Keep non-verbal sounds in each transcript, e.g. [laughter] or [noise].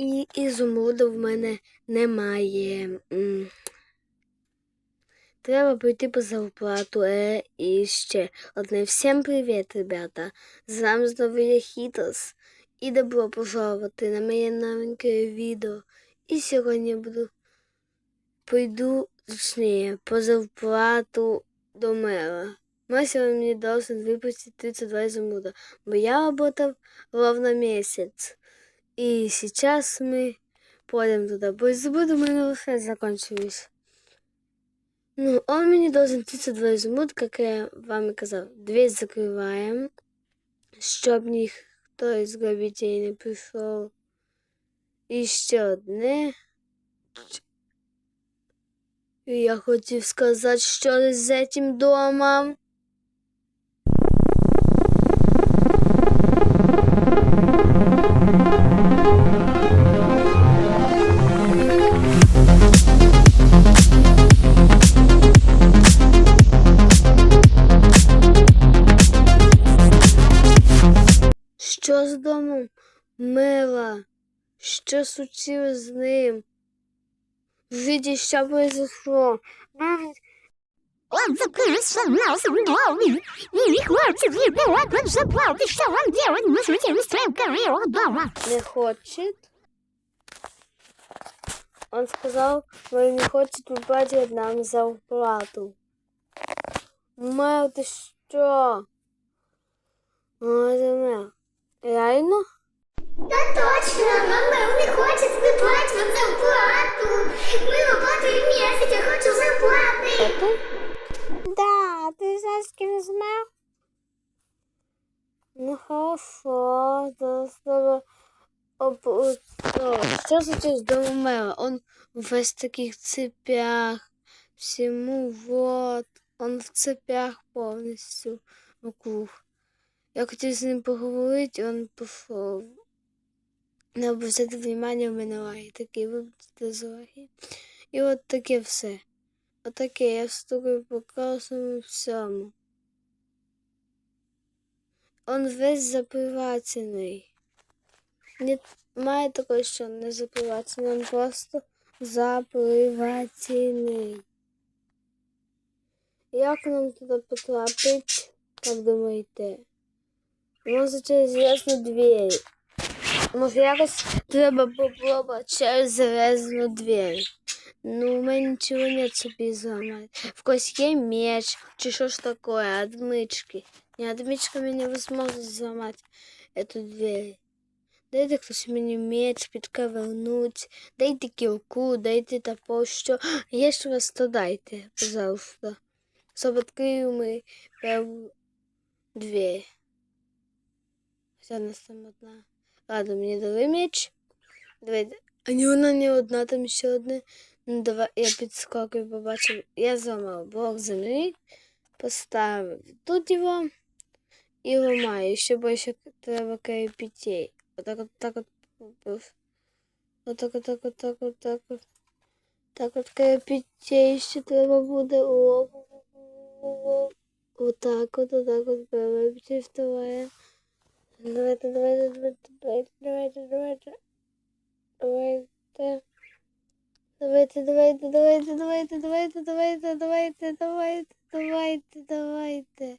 І ізумруду в мене немає. Треба прийти по зарплату. Е, і ще одне. Всім привіт, ребята. З вами знову я Хітрос. І добро пожалувати на моє новеньке відео. І сьогодні буду прийду, точніше, по зарплату до мера. Мер сьогодні мені должен випустити 32 изумруда, бо я работав ровно месяц. И сейчас мы пойдем туда. Бо изумруды у меня уже закончились. Ну, он мне должен 32 изумруд, как я вам и казав. Дверь закрываем, щоб ніхто із грабителей не прийшов. І ще одне. І Я хотів сказати, що з цим домом. Мила, що случилось з ним? Жиді, що произошло? Навіть Он закрылся носом доме. И не хватит его от заплаты. Что вам делать? Мы с этим устроим карьеру дома. не хочет. Он сказал, что не хочет выплатить нам зарплату. Мэл, ты что? Ой, это Мэл. Реально? Та точно, мама, вони хочуть виплати вам зарплату. Ми оплатуємо місяць, я хочу зарплати. Да, ти за ким змер? Ну, хорошо, зараз треба Что случилось дома мэра? Он весь в таких цепях. Всему вот. Он в цепях повністю вокруг. Я хотів з ним поговорити, він пішов. Не обращати внимання в лаги. Такий вибачте з лаги. І от таке все. Отаке, я стукаю по кожному всьому. Он весь запривачений. Не має такого, що не запривачений, він просто запривачений. Як нам туди потрапить, як думаєте? Може через зв'язну двері. Може якось треба попробувати через зв'язну двері. Ну, у мене нічого нет собі зламати. В когось є меч, чи що ж таке, отмычки. Не, отмычками невозможно зламати эту дверь. Дайте хтось мені меч підковернуть, дайте кілку, дайте топор, що. Якщо вас, то дайте, пожалуйста. Щоб відкрив ми перву дверь. Хоча у нас там одна. Ладно, мені дали меч. Давайте. А не вона не одна, там ще одне. Ну, давай, я підскокую, побачив. Я зламав блок землі, поставив тут його і ламаю. Ще більше треба кирпичей. Отак от так от купив. Отак от так от так от так от. Так от кирпичей ще треба буде. О, Отак от, отак от кирпичей вставляємо. Давайте, давайте, давайте, давайте, давайте, давайте. Давайте. Давайте, давайте, давайте, давайте, давайте, давайте, давайте, давайте, давайте, давайте.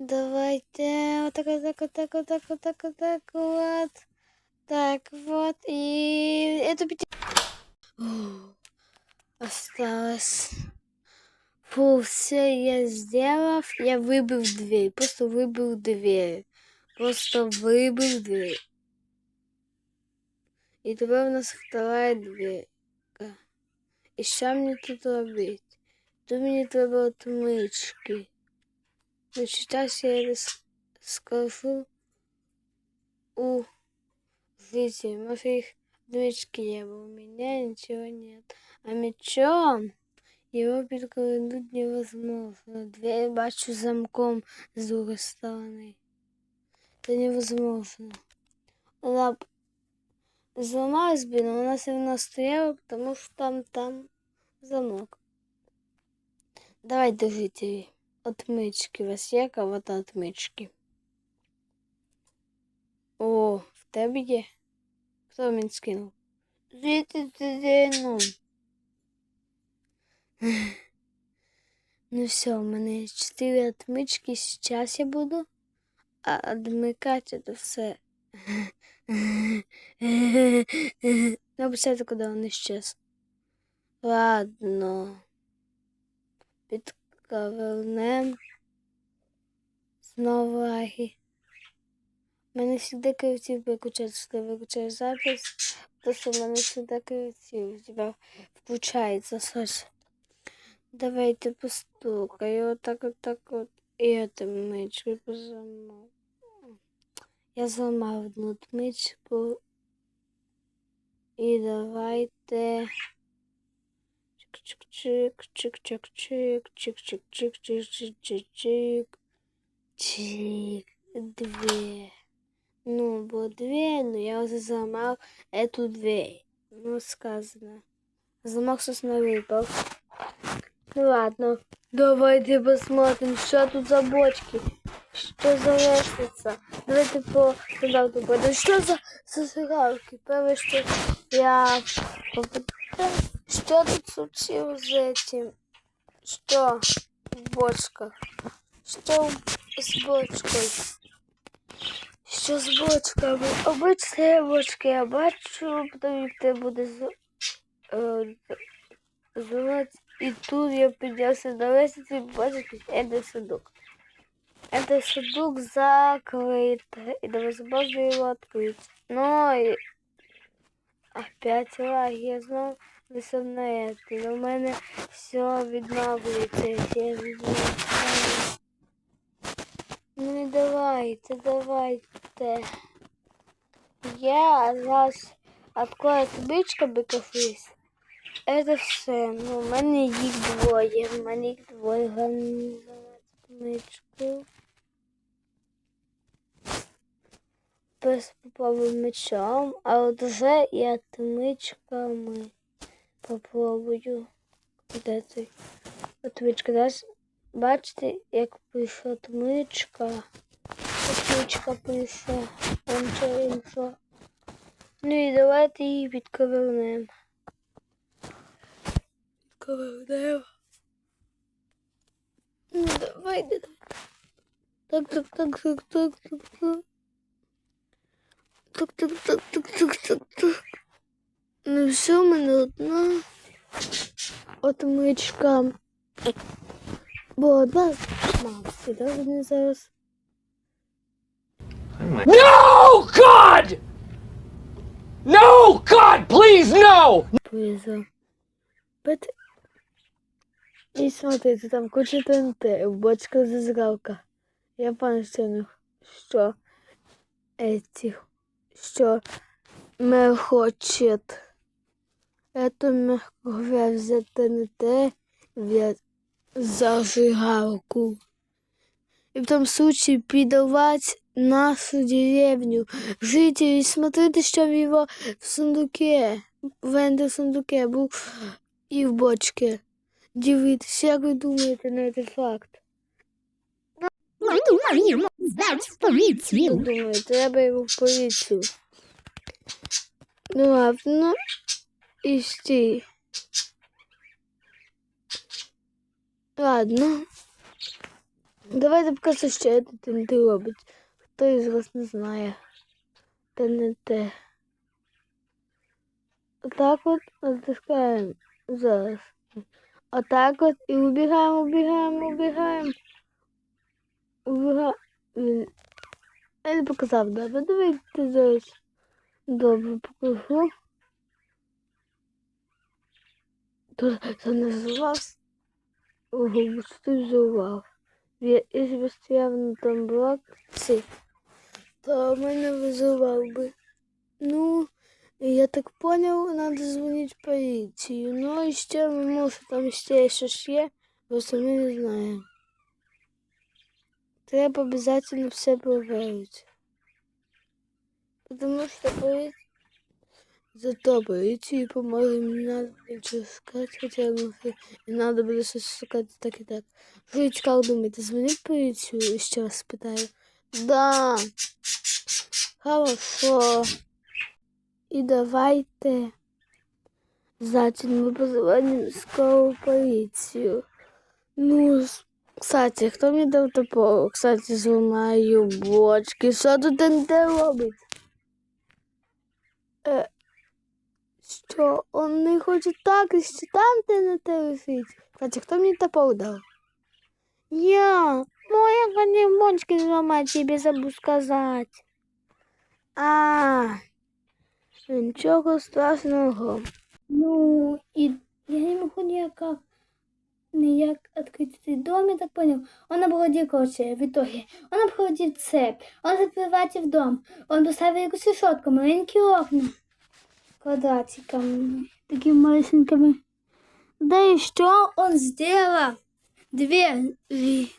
Давайте. Вот так, вот так, вот так, вот так, вот так, вот так, вот. Так, вот. И эту пяти... Осталось. Фу, все я сделал. Я выбил дверь. Просто выбил дверь Просто выбил дверь. І тепер у нас вторая дверь. І що мені тут робити? Тут мені треба отмички. Ну, сейчас я это с- скажу у жителей. Может, их отмычки не было. У меня ничего нет. А мечом его перевернуть невозможно. Дверь бачу замком с другой стороны. Это невозможно. Она б- Зламалась бы, но она все равно стояла, потому что там, там замок. Давай, держите отмычки. У вас є кого-то отмычки? О, в тебе є? Хто мені скинув? Звідти ти ну. [laughs] Ну все, у мене чотири отмички, зараз я буду. А одмикати це все. На початку, коли він исчез. Ладно. Підковернем. Знову лаги. У мене завжди креатив виключається, що ти виключаєш запис, то що в мене завжди креатив у тебе включається щось. Давайте постукаю, отак, отак, от. І эту мичку позламав. Я зламав одну тмичку. І давайте. Чик-чик-чик, чик-чик-чик, чик-чик-чик, чик-чик-чик. Чик. Две. Ну, было две, но я уже зламав эту дверь. Ну, сказано. Замок сосна выпал. Ну ладно, давайте посмотрим, что тут за бочки. Что за лестница? Давайте по туда пойдем. Что за зажигалки? Первое, что я. Что тут случилось с этим? Что в бочках? Что с бочкой? Що з бочками? Обична бочка, я бачу, потім те буде е, звати. І тут я піднявся на лестниці і бачу, це сундук. Это сундук закрыт, и невозможно его открыть. Но и... опять лаги, я знал, лише на это. Но у мене все відновлюється, я відновлюється. Ну і давайте, давайте. Я зараз открою табличка бикафис. Это все. Ну, у мене їх двоє. У мене їх двоє. Головне табличку. Попробую мечом, а от вже і отмичками попробую. Де цей? Отмичка, да? Бачите, як пише отмичка. Отмичка пише. Що інфо. Ну і давайте її підковернемо. Підковернемо. Ну давайте. Так, так, так, так, так, так, так. Так, так. Ну все, в мене одна отмичка. Бо одна мавці, да, вони зараз No, God! No, God, please, no! повезло. Бет... І смотрите, там куча ТНТ, бочка зазралка. Я пам'ятаю, що этих, що хочет. Это, мягко взять ТНТ, зажигалку. И в том случае передавать нашу деревню. Жителей, смотрите, что в его в сундуке, в энде сундуке був і в бочці. Дивіться, як ви думаєте на цей факт? Ну, зараз в поліцію. Думаю, треба його в поліцію. Ну ладно, і. Ладно. Давайте покажу, що це ТНТ робить. Хто із вас не знає. ТНТ. Отак от натискаємо зараз. Отак от і убігаємо, убігаємо, убігаємо. Убігаємо. Я не показав, добре, давайте зараз. Добре, покажу. Тут це злаз. Ого, що ти взував. Я- б стояв на тому блоці, то мене визивав би. Ну, я так понял, надо звонить в поліцію. Ну, і ще, може, там ще щось є, просто ми не знаємо. Треба обов'язково все проверити. Потому что полиция... Зато полиции поможет, не надо ничего искать, хотя может, и надо было что искать так и так. Жить, как думаете, звонить в полицию? Еще раз спитаю. Да. Хорошо. і давайте. Значить, ми позвонимо скору поліцію. Ну, кстати, хто мені дав топор? Кстати, зламаю бочки. Що тут НД робить? Е, що, он не хоче так, і що там ТНТ висить? Кстати, хто мені топор дав? Я. Ну, я бочки зламати, тебе забув сказати. А, нічого страшного. Ну, и я не могу никак, никак открыть этот дом, я так понял. Он обходил, короче, в итоге. Он обходил цепь, он закрывается в дом. Он поставил якусь решетку, маленькие окна. Квадратиками, такими малюсенькими. Да и что он сделал? Двери,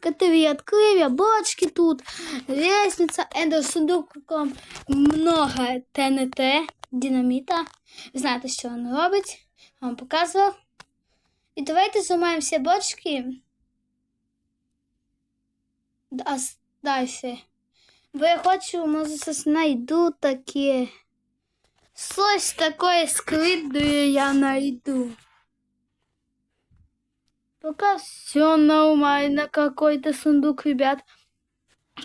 которые открыли, бочки тут, лестница, это сундуком много ТНТ, динамита. Ви знаєте, що він робить. Вам показував. І давайте зламаємо всі бочки. А далі. Бо я хочу, може, щось знайду таке. Щось таке скритне я знайду. Пока все нормально, какой-то сундук, ребят.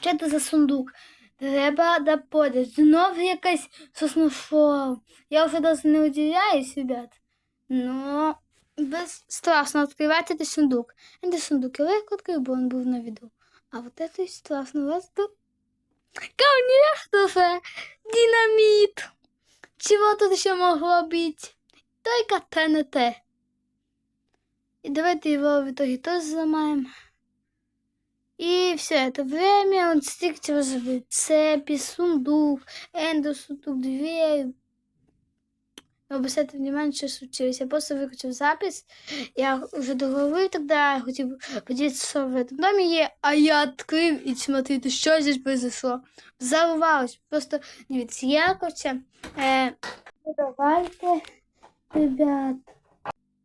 Що це за сундук? Треба доподати. Знов якась сосношов. Я вже даже не удивляюсь, ребят. Но без страшно відкривати цей сундук. Це сундук я легко відкрив, бо він був на віду. А вот это страшно. Вас тут... Конечно же! Динамит! Чего тут еще могло быть? Только ТНТ. И давайте его в итоге тоже взломаем. И все это время он стикти разобрать цепи, сундук, эндо, сундук, дверь. Но обращайте внимание, что случилось. Я просто выключил запись. Я уже договорил тогда, хотел поделиться, что в этом доме есть, а я открыл и смотрите, что здесь произошло. Взорвалось. Просто, дивіться, я, короче, э, ну, давайте, ребят.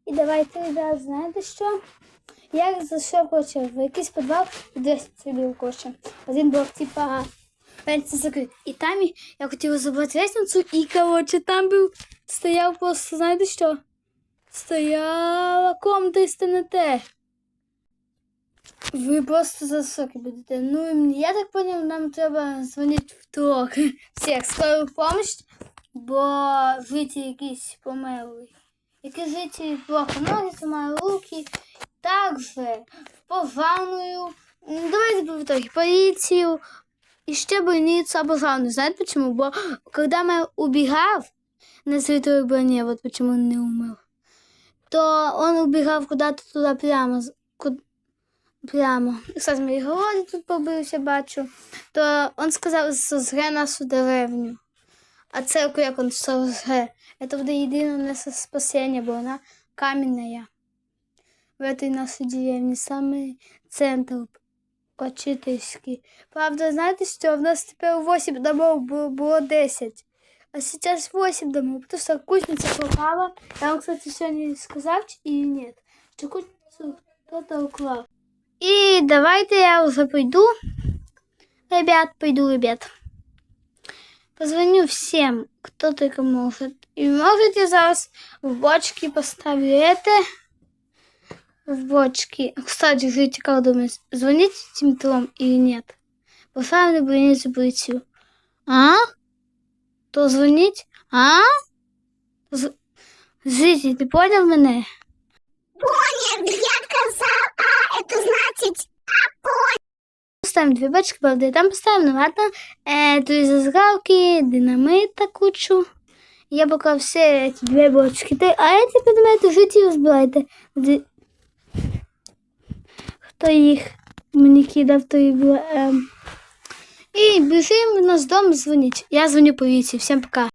І давайте, ребят, знаєте що? Я зайшов, короче, в якийсь підвал і десь сидів, короче. Один був, типа, пенсі закрит. І там я- я хотіла забрати лестницю, і, короче, там був, стояв просто, знаєте що? Стояла комната з ТНТ. Ви просто за соки будете. Ну, я так понял, нам треба дзвонити в трох. [laughs] Всіх, скору помощь, бо житель якийсь померли. Які жителі плохо ноги, зламали руки. Также в ванную. М, Давайте по итоге полицию. И ще больницу обожаю. Знаете почему? Бо когда мы убегал на святой броне, вот почему он не умер, то он убегал куда-то туда прямо. з- ку- Прямо. І, Кстати, мої городі тут побився, бачу. То он сказав, що зре нашу деревню. А церкву, як он що зре. Это буде єдине наше спасіння, бо вона кам'яна. В этой нашей деревне самый центр Почитайський. Правда, знаєте що? В нас тепер 8 домов було, було 10. А сейчас 8 домов, потому что кузница пропала. Я вам, кстати, сегодня сказал или нет, что кузницу кто-то украл. И давайте я уже пойду. Ребят, пойду, ребят. Позвоню всем, кто только может. И может я зараз в бочки поставлю это в бочки. Кстати, ждите, как думаете, звонить этим тром или нет? Поставили больницу полицию. А? То звонить? А? З... Житель, ты понял меня? Понял, я сказал, а, это значит... Поставим две бочки, правда, и там поставим, ну ладно. Э, то есть зазгалки, динамита кучу. Я пока все эти две бочки. Ты, а эти предмети житі розбирайте. Де- Хто їх мені кидав, то і було. Ем. І бежим, у нас дом звонить. Я звоню полиции. Всім пока.